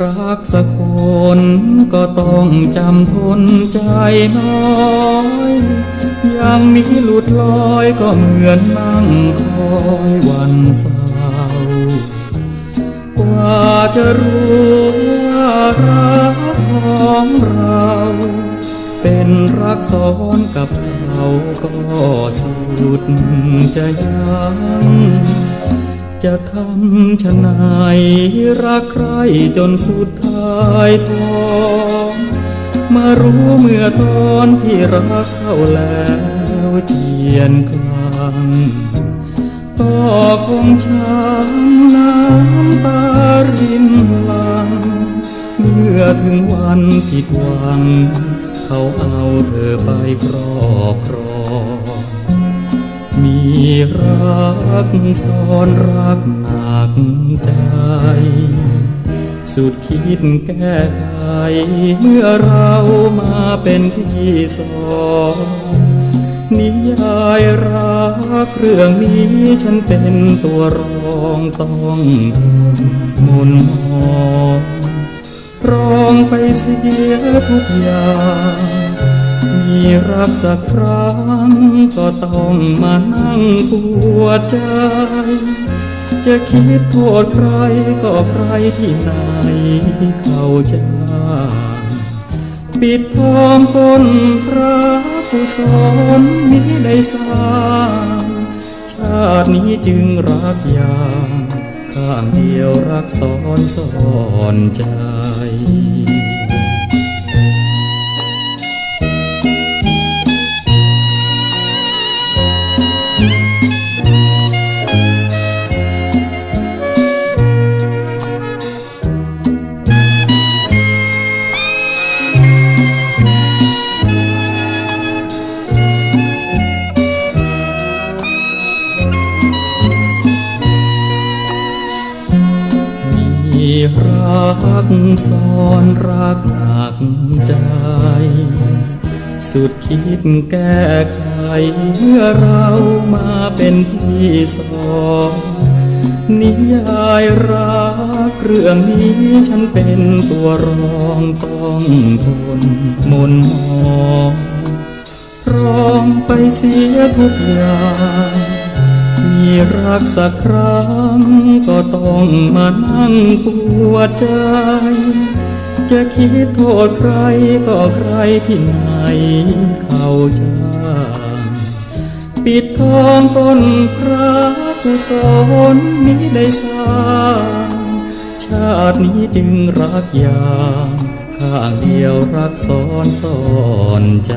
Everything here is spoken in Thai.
รักสักคนก็ต้องจำทนใจน้อยยังมีหลุดลอยก็เหมือนนั่งคอยวันเศร้ากว่าจะรู้ว่ารักของเรา เป็นรักซ้อนกับเขาก็สุดจะยัง จะทำชะไหนรักใครจนสุดท้ายท้องมารู้เมื่อตอนที่รักเขาแล้วเจียนกลางก็คงช้ำน้ำตารินลังเมื่อถึงวันผิดหวัง เขาเอาเธอไปครอบครอง มีรักซ้อนรักหนักใจ สุดคิดแก้ไขเมื่อเรามาเป็นที่สองนิยายรักเรื่องนี้ฉันเป็นตัวรองต้องทนมนมองร้องไปเสียทุกอย่าง มีรักสักครั้ง ก็ต้องมานั่งปวดใจ จะคิดโทษใครก็ใครที่ไหนเข้าใจปิดทองต้นพระกุศลนี้ได้สร้างชาตินี้จึงรักอย่างข้างเดียวรักซ้อนซ้อนใจ รักซ้อนรักหนักใจ สุดคิดแก้ไขเมื่อเรามาเป็นที่สองนิยายรักเรื่องนี้ฉันเป็นตัวรองต้องทนมนมองร้องไปเสียทุกอย่าง รักสักครั้ง ก็ต้องมานั่งปวดใจ จะคิดโทษใครก็ใครที่ไหนเข้าใจปิดทองต้นพระกุศลนี้ได้สร้างชาตินี้จึงรักอย่างข้างเดียวรักซ้อนซ้อนใจ